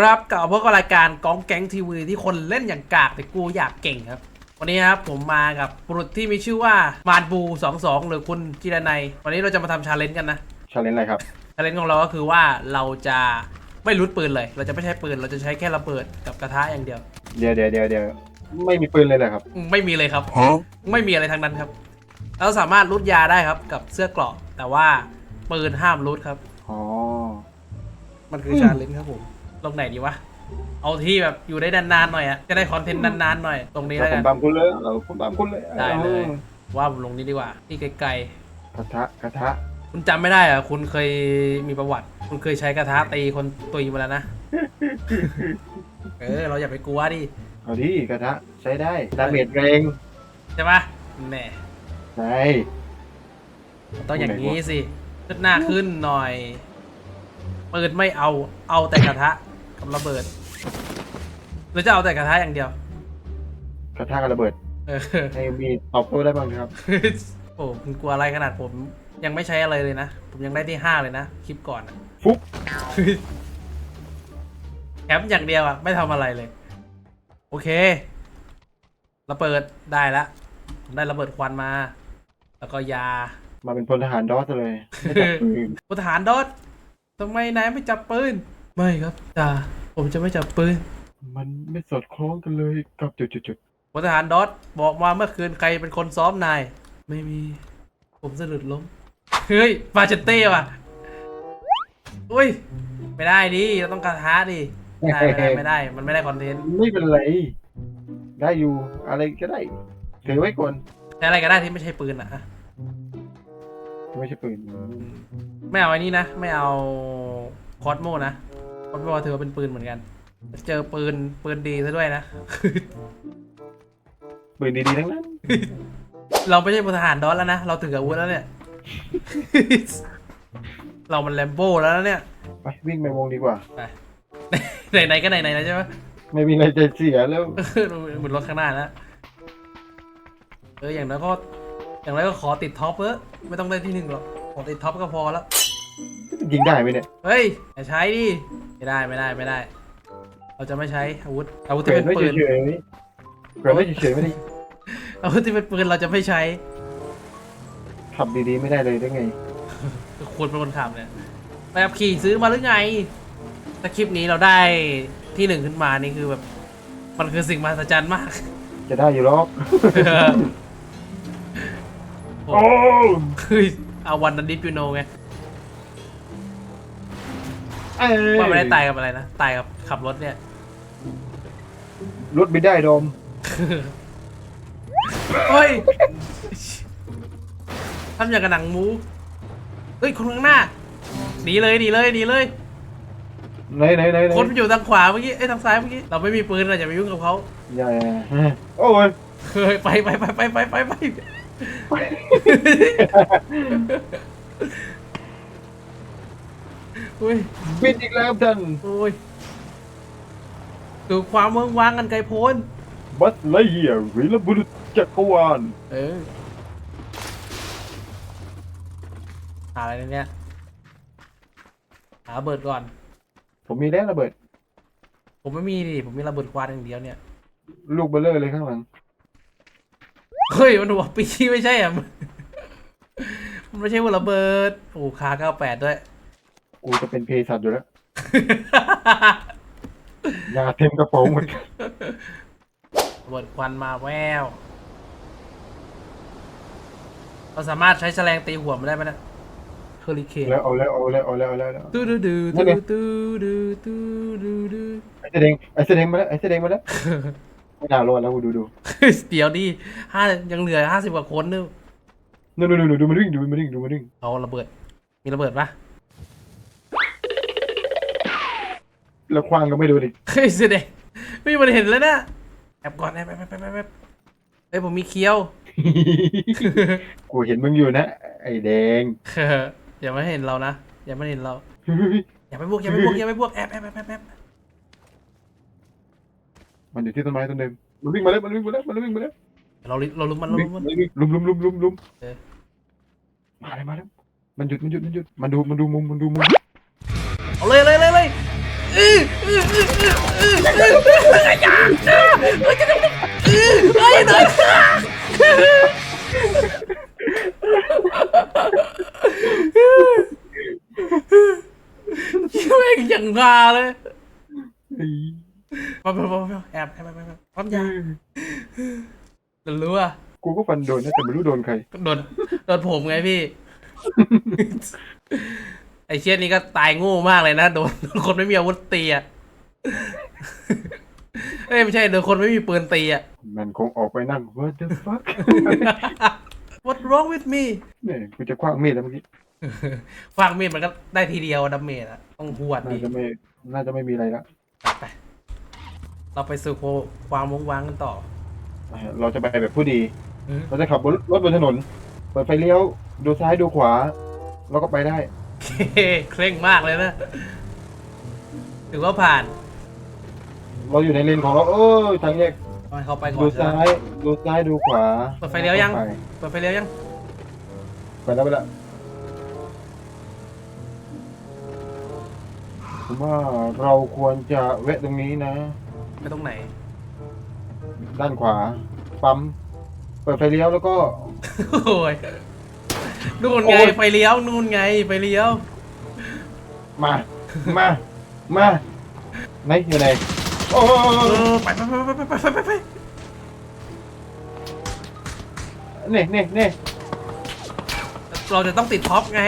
วัสดีครับกลับมาพบกับรายการกองแก๊งทีวีที่คนเล่นอย่างกากแต่กูอยากเก่งครับ วันนี้ครับผมมากับบุรุษที่มีชื่อว่ามานบู22 หรือคุณจิรนัย วันนี้เราจะมาทำชาเลนจ์กันนะชาเลนจ์อะไรครับชาเลนจ์ของเราก็คือว่าเราจะไม่รุดปืนเลย เราจะไม่ใช้ปืนเราจะใช้แค่ระเบิดกับกระทะอย่างเดียว เดี๋ยวเดี๋ยวเดี๋ยวเดี๋ยวไม่มีปืนเลยเหรอครับอืมไม่มีเลยครับ ไม่มีอะไรทั้งนั้นครับ เราสามารถรุดยาได้ครับกับเสื้อเกราะแต่ว่าปืนห้ามรุดครับอ๋อมันคือชาเลนจ์ครับผม ลงไหนดีวะ เอาที่แบบอยู่ได้นานๆหน่อยอะจะได้คอนเทนต์นานๆหน่อย ตรงนี้แต่แล้วผกัมน ตามคุณเลยเราผมตามคุณเลยได้เลยอ๋อว่าผมลงนี้ดีกว่า ที่ไกลกระทะกระทะๆ คุณจำไม่ได้เหรอะคุณเคยมีประวัติ คุณเคยใช้กระทะตีคนตุยมาแล้วนะ เออ เราอย่าไปกลัวดิ เอาดิกระทะใช้ได้ดาเมจแรงใช่ปะแหน่ใช่ต้องอย่างนี้สิขึ้นหน้าขึ้นหน่อยปืนไม่เอาเอาแต่กระทะ กับระเบิดหรือจะเอาแต่กระทะอย่างเดียว กระทะกับระเบิด เออ ให้มีตอบโต้ได้บ้างครับ โอ้คุณกลัวอะไรขนาดผม ยังไม่ใช้อะไรเลยนะ ผมยังได้ที่ห้าเลยนะ คลิปก่อนอะ ฟุ๊บแคมป์อย่างเดียวอะไม่ทำอะไรเลย โอเคระเบิดได้ละผมได้ระเบิดควันมา แล้วก็ยา มาเป็นพลทหารดอสเลยไม่จับปืน พลทหารดอททำไมนายไม่จับปืน ไม่ครับจ่าผมจะไม่จับปืนมันไม่สอดคล้องกันเลยกับจุดจุดจุดพลทหารดอทบอกมาเมื่อคืนใครเป็นคนซ้อมนาย ไม่มี ผมสะดุดล้ม เฮ้ยฟาเชนเต้ว่ะอุ้ย ไม่ได้ดิเราต้องกระทะดิไม่ได้ไม่ได้ไม่ได้ มันไม่ได้คอนเทนต์ ไม่เป็นไร ได้อยู่อะไรก็ได้ถือไว้ก่อนใช้อะไรก็ได้ที่ไม่ใช่ปืนอะอะไม่ใช่ปืน ไม่เอาไอ้นี่นะ ไม่เอาคอสโมนะ คอสโมถือว่าเป็นปืนเหมือนกัน เจอปืนปืนดีซะด้วยนะ ปืนดีๆทั้งนั้น เราไม่ใช่พลทหารดอทแล้วนะ เราถืออาวุธแล้วเนี่ย เรามันแลมโบ้แล้วนะเนี่ยไปวิ่งไปวงดีกว่า ไปไหนๆก็ไหนๆแล้วใช่ไหมไม่มีอะไรจะเสียแล้ว เหมือนรถข้างหน้าแล้วเอออย่างน้อยก็อย่างน้อยก็ขอติดท็อปเออไม่ต้องได้ที่หนึ่งหรอกขอติดท็อปก็พอแล้ว ยิงได้ไหมเนี่ย เฮ้ยอย่าใช้ดิไม่ได้ไม่ได้ไม่ได้ เราจะไม่ใช้อาวุธอาวุธเกิที่ดเป็นไม่ปืน เฉยๆเกิดไม่เฉยๆไม่ได้อาวุธที่เป็นปืนเราจะไม่ใช้ขับดีๆไม่ได้เลยได้ไง ควรเป็นคนขับเนี่ยแบบขี่ซื้อมาหรือไงถ้าคลิปนี้เราได้ที่หนึ่งขึ้นมานี่คือแบบ มันคือสิ่งมหัศจรรย์มาก จะได้อยู่หรอกโอ้โอ้คือเอาวันนั้นดิฟยูโนไง เอ้ยว่าไม่ได้ตายกับอะไรนะ ตายกับขับรถเนี่ย รถไม่ได้โดม เฮ้ยทำอย่างกับหนังมูเฮ้ยคนข้างหน้าหนีเลยหนีเลยหนีเลย ไหนไหนไหนไหนคนอยู่ทางขวาเมื่อกี้เอ้ยทางซ้ายเมื่อกี้เราไม่มีปืนเราอย่าไปยุ่งกับเขาอย่าโอ้ยเฮ้ยไปไปไปไปไปไปไป อุ้ยบินอีกแล้วครับท่านโอ้ยดูความเมืองวางกันไกลโพ้นบัสไลเยียร์วีรบุรุษจักรวาลเออหาอะไรในเนี่ยหาระเบิดก่อน ผมมีแล้วระเบิด ผมไม่มีดิผมมีระเบิดควันอย่างเดียวเนี่ย ลูกเบลเลอร์เลยข้างหลัง เฮ้ย มันหัวปีไม่ใช่อะมันไม่ใช่หัวระเบิดโอ้คาเก้าแปดด้วย กูจะเป็นเพศสัตว์อยู่แล้ว ยาเต็มกระเป๋าหมดระเบิดควันมาแววเราสามารถใช้แฉลงตีหัวมันได้ไหมนะเฮอริเคนแล้วเอาแล้วเอาแล้วเอาแล้วเอาแล้วเอาแล้วตู้ดูดูนั่ตู้นไงดูดูดูดูดูไอ้เสดงไอ้เสดงมาแล้วไอ้เสดงมาแล้วไม่น่ารอดแล้วกูดูดูเดี๋ยวดิห้ายังเหลือห้าสิบกว่าคนนึงนู่นนู่นนู่นดูมันวิ่งดูมันวิ่งดูมันวิ่งเอาระเบิด มีระเบิดปะ แล้วคว้างก็ไม่ดูดิเฮ้ยเสยดงไม่มีคนเห็นแล้วนะแอบก่อนแอบแอบแอบแอบแอบเฮ้ยผมมีเคี้ยวกูเห็นมึงอยู่นะไอ้แดงอย่ามาเห็นเรานะอย่ามาเห็นเราเฮ้ยอย่าไปบวกอย่าไปบวกอย่าไปบวกแอบแอบแอบแอบแอบมันอยู่ที่ต้นไม้ต้นเดิมมันวิ่งมาแล้วมันวิ่งมาแล้วมันวิ่งมาแล้วเราลิเราลุมมันเราวิ่ลุงมมันวิ่งลุมลุมลุมลุมลุมเออมาแล้วมาแล้วมันหยุดมันหยุดมันหยุดมันดูมันดูมุมมันดูมุมเอาเลยเลยเลยเลย ย่าเอ้ยจะต้องอื้อเฮ้ยหน่อยคิวเองอย่างงาเลยไปไปไปแอบแอบแอบแอบปั๊มยาเดี๋ยวรู้อะกูก็ฟันโดนนะแต่ไม่รู้โดนใคร โดนโดนผมไงพี่ ไอเชี่ยนี่ก็ตายโง่มากเลยนะโดนโดนคนไม่มีอาวุธตีอะเอ้ยไม่ใช่โดนคนไม่มีปืนตีอะ มันคงออกไปนั่ง what the fuck What wrong with me เนี่ยกูจะคว้างมีดแล้วเมื่อกี้ฟางมีดมันก็ได้ทีเดียวดาเมจอะต้องหวดน่าดีจะไม่น่าจะไม่มีอะไรละไปเราไปสู่โคความวงวางกันต่ออะเราจะไปแบบผู้ดี อืม เราจะขับรถรถบนถนน เปิดไฟเลี้ยว ดูซ้ายดูขวา แล้วก็ไปได้ เคเคร่งมากเลยนะ ถือว่าผ่านเราอยู่ในเลนของเราเออทางแยกเอาให้เขาไปก่อดูนซ้ายดูซ้ายดูขวาเปิดไฟเลี้ยวยังไปเปิดไฟเลี้ยวยัง ไปแล้วไปแล้วผมว่าเราควรจะแวะตรงนี้นะ ไปตรงไหน ด้านขวาปั๊มเปิดไฟเลี้ยวแล้วก็ โอ้ย นู่นไงโอ้ยไฟเลี้ยวนู่นไงไฟเลี้ยว มา มา มาไหนอยู่ไหนโอ้เออไปไปไปไปไปไปไปไปนี่นี่นี่เราจะต้องติดท็อปไง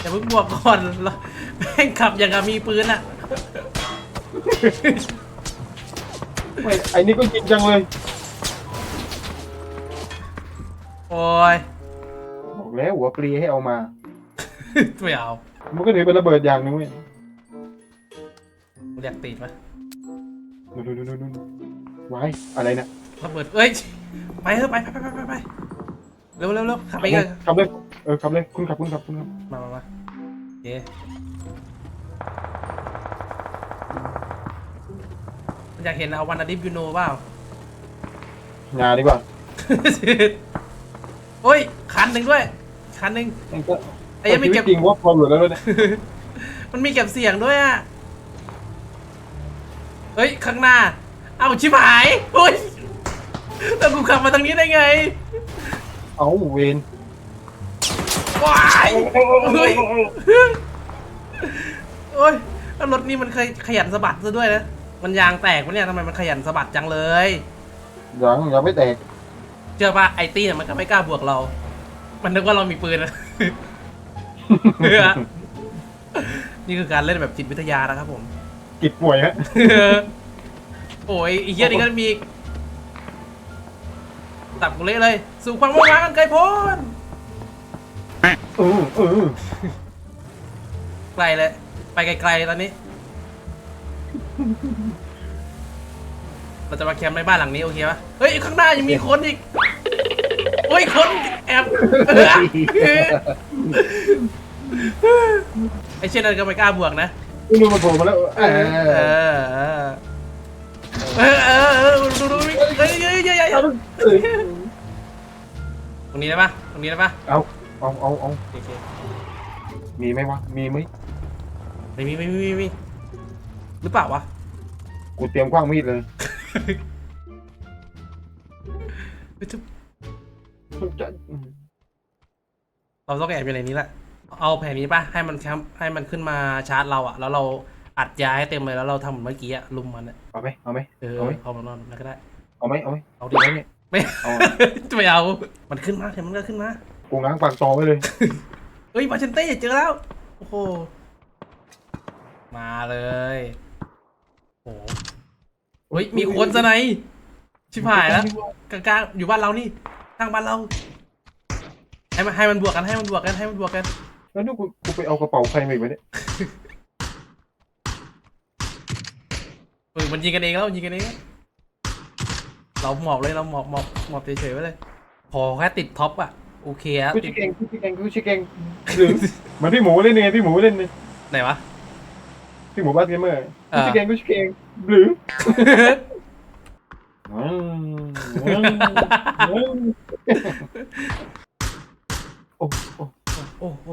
อย่าเพิ่งบวกก่อนแล้วแม่งขับอย่างกับมีปืนอะไม่ไอ้นี่ก็จริงจังเลย โอ้ยบอก แล้วหัวปลีให้เอามา ไม่เอา มันก็ถือเป็นระเบิดอย่างหนึงเว้ยเรียกติดไหมดูดูดูดูดูไว้อะไรนะระเบิดเอ้ย ไปเถอะไปไปไปไปไปเร็วเร็วเร็วขับไปกันขับเลยเออขับเลยคุณขับคุณขับคุณขับมามามาโอเคอยากเห็นเอาวันอดิฟยูโนเปล่า งานดีกว่า โอ้ย คันหนึ่งด้วย คันหนึ่งมันก็ไอ้ยังไม่เก็บ ชีวิตจริงว่าพอหลุดแล้วเนี่ยมันมีเก็บเสียงด้วยอะ เฮ้ย ข้างหน้า เอาชิบหายโอ้ยแล้วกูขับมาทางนี้ได้ไง เอาเวนว้ายเฮ้ยโอ้ยแล้วรถนี่มันเคยขยันสะบัดซะด้วยนะ มันยางแตกปะเนี่ยทำไมมันขยันสะบัดจังเลย ยังยังไม่แตกเชื่อป่ะไอตี้เนี่ยมันก็ไม่กล้าบวกเรา มันนึกว่าเรามีปืนนะ นี่คือการเล่นแบบจิตวิทยานะครับผมกิดป่วยฮะ โอ้ยไอีเหี้ยนี่ก็มีอีกตับกูเละเลย สู่ความว่างๆกันไกลโพ้นเออเออไกลเลย ไปไกลๆเลยตอนนี้ เราจะมาแคมป์ในบ้านหลังนี้โอเคปะเฮ้ย ข้างหน้ายังมีคนอีกโอ้ยคนแอบไอเช่นนั้นก็ไม่กล้าบวกนะนี่ดูมันโผล่มาแล้วเอเอออเออเออเออดูดูดูเฮ้ยเฮ้ยเฮ้ยเฮ้ยเฮ้ยตรงนี้ได้ปะตรงนี้ได้ปะเอาเอาเอาเอาโอเคมีไหมวะมีไหมไม่มีไม่มีไม่มีหรือเปล่าวะ กูเตรียมคว้างมีดเลยเฮ้ยทุบมัน จะเราต้องแอบอยู่ในนี้แหละ เอาแผนนี้ป่ะให้มันแคมป์ให้มันขึ้นมาชาร์จเราอะแล้วเราอัดยาให้เต็มเลยแล้วเราทำเหมือนเมื่อกี้อะลุมมันอะเอาไหมเอาไหมเออเอาไหมเอามานอนแล้วก็ได้ เอาไหมเอาไหมเอาดิ เอาไหมเนี่ยไม่ เอาไม่เอา มันขึ้นมาเดี๋ยวมันก็ขึ้นมา กูง้างปากตอไว้เลย เฮ้ยมาเชนเต้เจอแล้ว โอ้โห มาเลย โอ้โหเฮ้ย มีคนซะไหนชิบหายแล้วกลางๆอยู่บ้านเรานี่ข้างบ้านเราให้มันให้มันบวกกันให้มันบวกกันให้มันบวกกันแล้วนี่กูกูไปเอากระเป๋าใครมาอีกวะเนี่ยเออมันยิงกันเองแล้วยิงกันเองแล้วเราหมอบเลยเราหมอบหมอบหมอบเฉยๆไว้เลยพอแค่ติดท็อปอะโอเคอะกูติชิดเกงกูชิเกงกูชิเกงหรือเหมือนพี่หมูเล่นไงพี่หมูเล่นเลยไหนวะพี่หมูบ้านเกมเมอร์กูอ่าชิเกงกูชิเกงหรือ อืมอืมอืมโอ้โอ้โอ้โห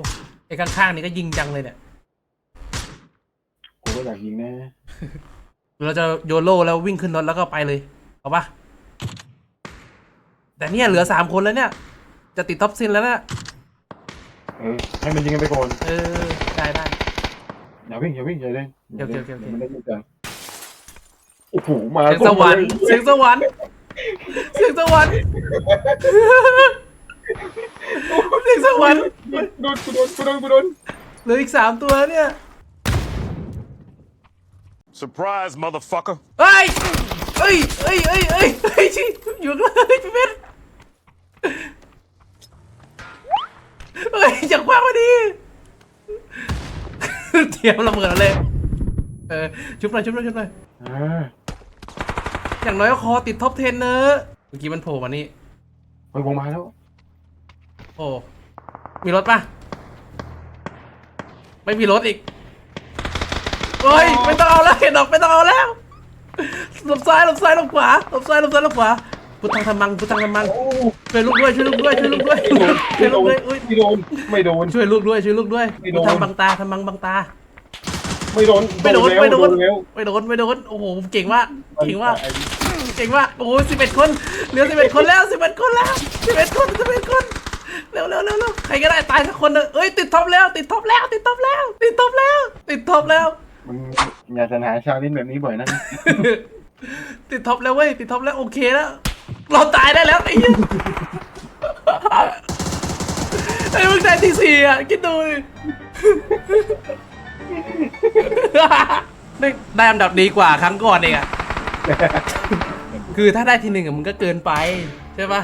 ไอ้ข้างๆนี่ก็ยิงจังเลยเนี่ยกูก็ก็อยากยิงแน่เราจะโยโล่แล้ววิ่งขึ้นรถแล้วก็ไปเลย เอาปะแต่เนี่ยเหลือสามคนแล้วเนี่ย จะติดท็อปซินแล้วนะเออให้มันยิงกันไปก่อนเออได้ได้ อย่าวิ่งอย่าวิ่งอย่าเล่นอย่าเล่นโอเคโอเคโอเคอย่าไม่ได้ยิงกันโอ้โหมาเสียงสวรรค์เสียงสวรรค์ เสียงสวรรค์เสียงสวรรค์โดนกูโดนกูโดนกูโดนเหลืออีกสามตัวเนี่ย Surprise, motherfucker. เฮ้ยเฮ้ยเฮ้ยเฮ้ยเฮ้ยเฮ้ยชิอยู่ข้างล่างพี่เพชรเฮ้ยอยากคว้างมาดีเตรียมระเบิดเอาเลย เออชุบหน่อยชุบหน่อยชุบหน่อย อ่า อย่างน้อยก็คอติดท็อป10เนอะเมื่อกี้มันโผล่มานี่เฮ้ยวงมาแล้ว โอ้ มีรถปะไม่มีรถอีกเฮ้ยไม่ต้องเอาแล้วเห็นดอกไม่ต้องเอาแล้วหลบซ้ายหลบซ้ายหลบขวาหลบซ้ายหลบซ้ายหลบขวาพุทธังธรรมังพุทธังธรรมังโอ้ช่วยลูกด้วยช่วยลูกด้วยช่วยลูกด้วยช่วยลูกด้วยอุ้ยไม่โดนไม่โดนช่วยลูกด้วยช่วยลูกด้วยไม่โดพุทนธังบังตาธรรมังบังตา ไม่โดนไม่โดนแล้วไม่โดนแล้วไม่โดนไม่โดนโอ้โหเก่งมากเก่งมากเก่งมากโอ้โหสิบเอ็ดคนเหลือสิบเอ็ดคนแล้วสิบเอ็ดคนแล้วสิบเอ็ดคนสิบเอ็ดคนเร็วเร็วเร็วเร็วใครก็ได้ตายสักคนเถอะเอ้ยติดท็อปแล้ว ติดท็อปแล้วติดท็อปแล้วติดท็อปแล้ว ติดท็อปแล้วมึงอย่าสนหาชาลินแบบนี้บ่อยนะติดท็อปแล้วเว้ยติดท็อปแล้วโอเคแล้ว เราตายได้แล้วไอ้เหี้ยไอ้มึงได้ที่สี่อะคิดดูดิ ได้ได้อันดับดีกว่าครั้งก่อนเองอะคือถ้าได้ที่หนึ่งอะมึงก็เกินไป ใช่ปะ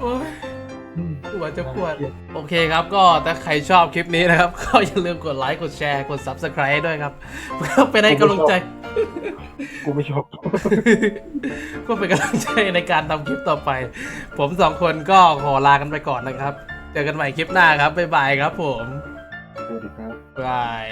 โอ้ยหัวจะปวด โอเคครับก็ถ้าใครชอบคลิปนี้นะครับ ก็อย่าลืมกดไลค์กดแชร์กด Subscribe ด้วยครับ เพื่อเป็นให้กำลังใจ กูไม่ชอบ ก็เป็นกำลังใจในการทำคลิปต่อไป ผมสองคนก็ขอลากันไปก่อนนะครับ เจอกันใหม่คลิปหน้าครับบ๊ายบายครับผมสวัสดีครับบาย